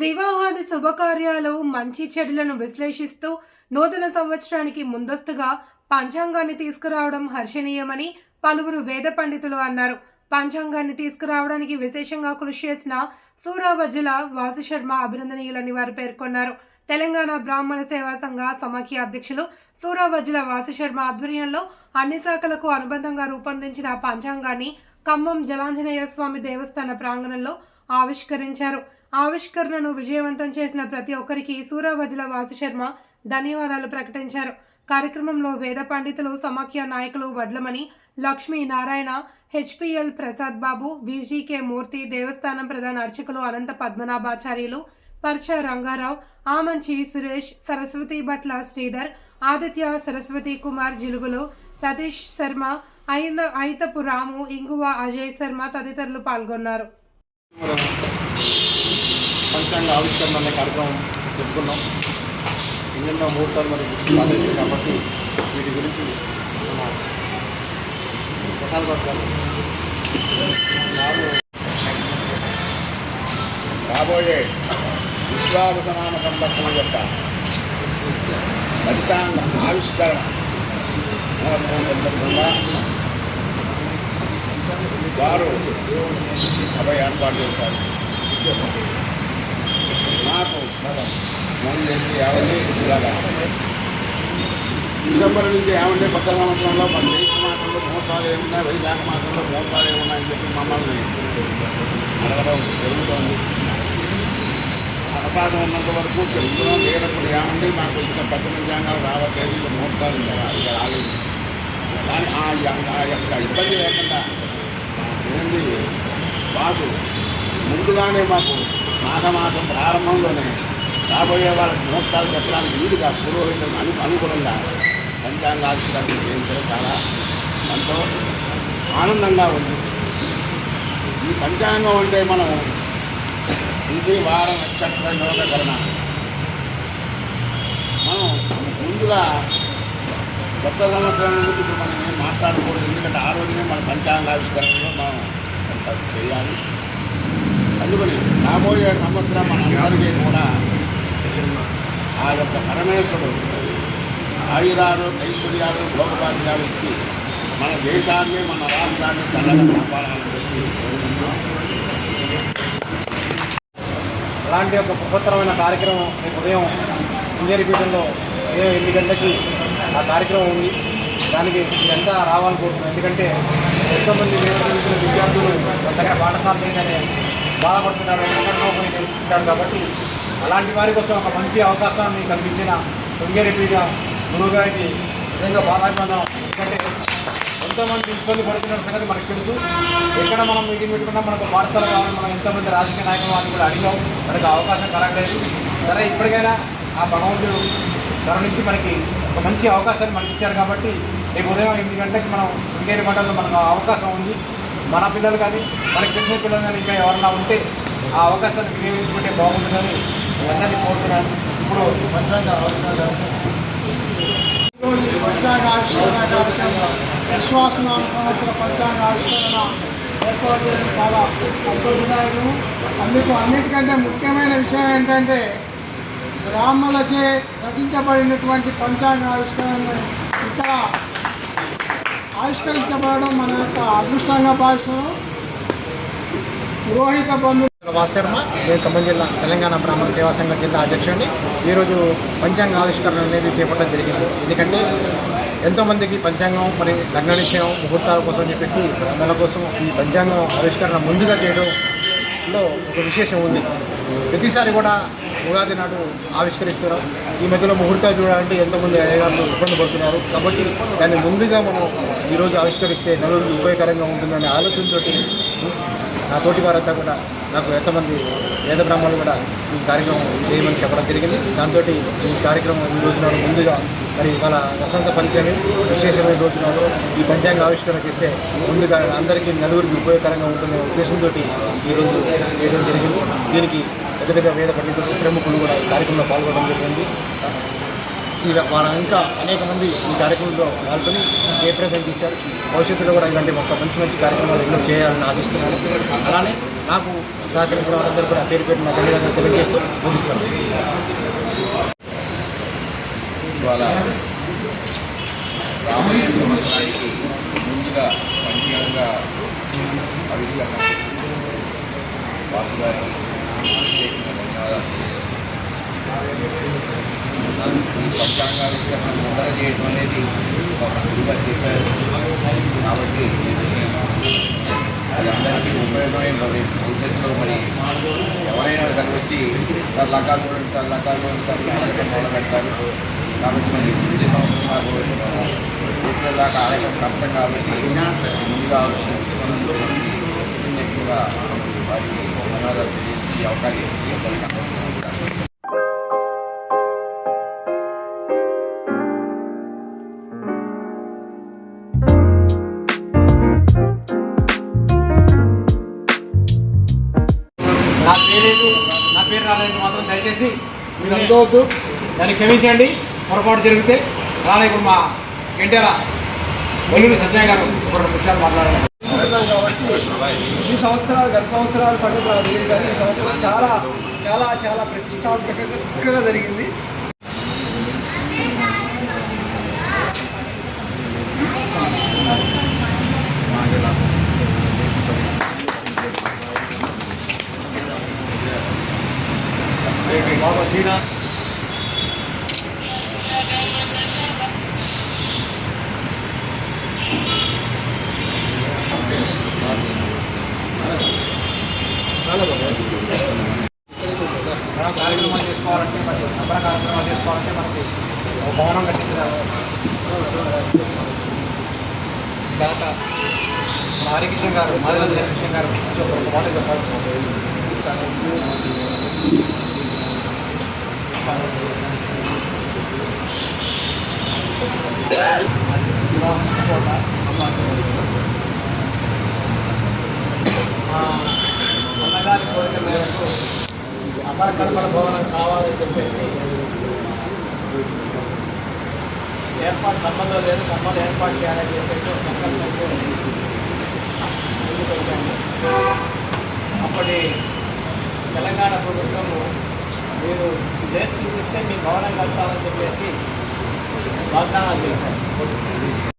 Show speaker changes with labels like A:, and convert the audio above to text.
A: వివాహాది శుభకార్యాలు మంచి చెడులను విశ్లేషిస్తూ నూతన సంవత్సరానికి ముందస్తుగా పంచాంగాన్ని తీసుకురావడం హర్షణీయమని పలువురు వేద పండితులు అన్నారు. పంచాంగాన్ని తీసుకురావడానికి విశేషంగా కృషి చేసిన సూరావజ్జుల వాసుశర్మ అభినందనీయులని వారు పేర్కొన్నారు. తెలంగాణ బ్రాహ్మణ సేవా సంఘ సమాఖ్య అధ్యక్షులు సూరావజ్జుల వాసుశర్మ ఆధ్వర్యంలో అన్ని శాఖలకు అనుబంధంగా రూపొందించిన పంచాంగాన్ని ఖమ్మం జలాంజనేయ స్వామి దేవస్థాన ప్రాంగణంలో ఆవిష్కరించారు. ఆవిష్కరణను విజయవంతం చేసిన ప్రతి ఒక్కరికి సూరావజుల వాసు శర్మ ధన్యవాదాలు ప్రకటించారు. కార్యక్రమంలో వేద పండితులు సమాఖ్య నాయకులు వడ్లమణి లక్ష్మీ నారాయణ హెచ్పిఎల్ ప్రసాద్ బాబు విజీకే మూర్తి దేవస్థానం ప్రధాన అర్చకులు అనంత పద్మనాభాచార్యులు పర్చ రంగారావు ఆమంచి సురేష్ సరస్వతి భట్ల శ్రీధర్ ఆదిత్య సరస్వతి కుమార్ జిలుగులు సతీష్ శర్మ ఐన ఐతపు రాము ఇంగువ అజయ్ శర్మ తదితరులు పాల్గొన్నారు.
B: పంచాంగ ఆవిష్కరణ అనే కార్యక్రమం చెప్పుకున్నాం. ఎన్నెన్నో ముహూర్తాలు మరి రాలేదు కాబట్టి వీటి గురించి మన ప్రసాద్ భట్ గారు
C: రాబోయే విశ్వావసనామ సంరక్షణ యొక్క పంచాంగ ఆవిష్కరణ. సందర్భంగా వారు సభ ఏర్పాటు చేశారు. నాకు ఫోన్ చేసి ఏమండి? ఇలాగా. డిసెంబర్ నుంచి ఏమంటే కొత్త సంవత్సరంలో మన వైశాఖ మాసంలో ముహూర్తాలు ఏమున్నాయి వైశాఖ మాసంలో ముహూర్తాలు ఏమున్నాయని చెప్పి మమ్మల్ని అడగడం జరుగుతుంది. అవకాశం ఉన్నంత వరకు చెప్తున్నాం లేనప్పుడు ఏమండి? మాకు ఇచ్చిన పెద్ద పంచాంగాలు రావట్లేదు ఇంకా ఇక్కడ ఇంకా దాని కానీ ఆ యొక్క ఆ యొక్క ఇబ్బంది లేకుండా ఏంటి వాసు ముందుగానే మాకు మాఘమాసం ప్రారంభంలోనే రాబోయే వాళ్ళ ముహూర్తాలు చెప్పడానికి వీలుగా పురోహితులను అను అనుకూలంగా పంచాంగ ఆవిష్కరణ చేయించడం చాలా ఎంతో ఆనందంగా ఉంది. ఈ పంచాంగం అంటే మనం ఇది వారం నక్షత్ర యోగకరణ మనం ముందుగా కొత్త సంవత్సరం గురించి ఇప్పుడు మనం ఏం మాట్లాడకూడదు? ఎందుకంటే ఆ రోజునే మన పంచాంగావిష్కరణలో మనం కొంత చేయాలి. అందుకని రాబోయే సంవత్సరం మనందరికీ కూడా ఆ యొక్క పరమేశ్వరుడు ఆయుధాలు ఐశ్వర్యాలు భోగభాగ్యాలు ఇచ్చి మన దేశాన్ని మన రాష్ట్రాన్ని చల్లగా కాపాడాలని చెప్పి
B: అలాంటి ఒక బృహత్తరమైన కార్యక్రమం రేపు ఉదయం ఇంజనీర్ పీఠంలో ఉదయం ఎనిమిది గంటలకి ఆ కార్యక్రమం ఉంది. దానికి ఎంత రావాలని కోరుతున్నాం. ఎందుకంటే ఎంతోమంది నివసించిన విద్యార్థులు మన దగ్గర పాఠశాల లేదని బాధపడుతున్నారు ఎక్కడో పోయి తెలుసుకుంటారు కాబట్టి అలాంటి వారి కోసం ఒక మంచి అవకాశాన్ని కల్పించిన శృంగేరి పీఠ గురువు గారికి నిజంగా బాధాభిమందనం ఎందుకంటే ఎంతోమంది ఇబ్బంది పడుతున్న సంగతి మనకు తెలుసు. ఎక్కడ మనం మీటింగ్ పెట్టుకున్నా మనకు పాఠశాల కావాలి మనం ఎంతోమంది రాజకీయ నాయకులు వాళ్ళు కూడా అడిగాం. మనకు అవకాశం కలగలేదు. సరే ఇప్పటికైనా ఆ భగవంతుడు కరుణించి మనకి ఒక మంచి అవకాశాన్ని మనకి ఇచ్చారు కాబట్టి రేపు ఉదయం ఎనిమిది గంటలకి మనం శృంగేరి మండలంలో మనకు అవకాశం ఉంది. మన పిల్లలు కానీ మనకి తెలిసిన పిల్లలు కానీ ఇంకా ఎవరన్నా ఉంటే ఆ అవకాశాన్ని వినియోగించుకుంటే బాగుంటుందని అందరినీ కోరుతున్నాను. ఇప్పుడు పంచాంగ
D: పంచాంగ ఆవిష్కరణ కార్యక్రమం విశ్వాసనామ సంవత్సర పంచాంగ ఆవిష్కరణ ఏర్పాటు చేయడం చాలా సంతోషదాయకం అందుకు అన్నిటికంటే ముఖ్యమైన విషయం ఏంటంటే బ్రాహ్మణులచే రచించబడినటువంటి పంచాంగ ఆవిష్కరణ ఇక్కడ ఆవిష్కరించబడడం మన యొక్క అదృష్టంగా భావిస్తున్నాం. పురోహిత బంధు
B: వాస్ శర్మ నేను ఖమ్మం జిల్లా తెలంగాణ బ్రాహ్మణ సేవా సంఘం జిల్లా అధ్యక్షుడిని ఈరోజు పంచాంగ ఆవిష్కరణ అనేది చేపట్టడం జరిగింది. ఎందుకంటే ఎంతోమందికి పంచాంగం మరి లగ్న నిశ్చయం ముహూర్తాల కోసం చెప్పేసి నెల కోసం ఈ పంచాంగం ఆవిష్కరణ ముందుగా చేయడంలో ఒక విశేషం ఉంది. ప్రతిసారి కూడా ఉగాది నాడు ఆవిష్కరిస్తున్నారు. ఈ మధ్యలో ముహూర్తాలు చూడాలంటే ఎంతమంది అయ్యగారులు ఇబ్బంది పడుతున్నారు. కాబట్టి దాన్ని ముందుగా మనం ఈరోజు ఆవిష్కరిస్తే నలుగురికి ఉపయోగకరంగా ఉంటుందనే ఆలోచనతోటి నా తోటి వారంతా కూడా నాకు ఎంతమంది వేద బ్రాహ్మణులు కూడా ఈ కార్యక్రమం చేయమని చెప్పడం జరిగింది. దాంతో ఈ కార్యక్రమం ఈ రోజున ముందుగా మరి ఇవాళ వసంత పంచమి విశేషమైన రోజున ఈ పంచాంగ ఆవిష్కరణ చేస్తే ముందుగా అందరికీ నలుగురికి ఉపయోగకరంగా ఉంటుందనే ఉద్దేశంతో ఈరోజు చేయడం జరిగింది. దీనికి పెద్ద పెద్ద వేద పండితులు ప్రముఖులు కూడా ఈ కార్యక్రమంలో పాల్గొనడం జరిగింది. వాళ్ళ ఇంకా అనేక మంది ఈ కార్యక్రమంలో పాల్గొని ఏ ప్రయత్నం చేశారు భవిష్యత్తులో కూడా ఇలాంటి ఒక మంచి మంచి కార్యక్రమాలు ఎన్నో చేయాలని ఆశిస్తున్నాను. అలానే నాకు సహకరించిన వాళ్ళందరూ కూడా పేరు పెట్టిన ధన్యవాదాలు తెలియజేస్తూ ముగిస్తాను
E: ఇవాళ రాబోయే సంవత్సరానికి ముందుగా పంచాంగ ఆవిష్కరణ వాసు గారికి ప్రత్యేకంగా ధన్యవాదాలు ఈ పంచాంగ ఆవిష్కరణ ముందర చేయడం అనేది ఒక గురుగా చెప్పారు కాబట్టి అది అందరికీ ఉపయోగమైన భవిష్యత్తులో మరి ఎవరైనా అక్కడికి వచ్చి సార్ లకాలు చూడండి సార్ లకాలు చూడండి సార్ మొదలు మొదలు పెడతారు కాబట్టి మరి వచ్చే సంవత్సరం నాకు ఏప్రిల్ దాకా ఆడటం కష్టం కాబట్టి ముందుగా ఆలోచించుకున్నందుకు మనకి ఎక్కువగా వారికి ధన్యవాదాలు తెలియజేసి ఈ అవకాశం
B: నా పేరేదు నా పేరు రాలేదు మాత్రం దయచేసి మీరు అనుకోవద్దు. దాన్ని క్షమించండి. పొరపాటు జరిగితే అలానే ఇప్పుడు మా గంటెల ఒల్లూరి సత్యనారాయణ గారు ఒక విషయాలు మాట్లాడారు
F: ఈ సంవత్సరాలు గత సంవత్సరాల సంగతి నాకు తెలియదు కానీ ఈ సంవత్సరం చాలా చాలా చాలా ప్రతిష్టాత్మకంగా చక్కగా జరిగింది.
B: బాబా మనం కార్యక్రమాలు చేసుకోవాలంటే మరి నమ్మర కార్యక్రమాలు చేసుకోవాలంటే మనకి ఒక భవనం కట్టించడం తర్వాత హరికృష్ణ గారు మాదిరాజు హరికృష్ణ గారు కొంచెం ఒక మాట చెప్పాలి
F: అన్నగారి కోరిక మేరకు అమర కల్పన భవనం కావాలని చెప్పేసి ఏర్పాటు కమ్మలో లేదు కమ్మలు ఏర్పాటు చేయాలని చెప్పేసి ఒక సంకల్పంతో ముందుకు వచ్చాము అప్పటి తెలంగాణ ప్రభుత్వము మీరు ప్లేస్ చూపిస్తే మీ భవనం కడతామని చెప్పేసి వాగ్దానాలు చేశారు.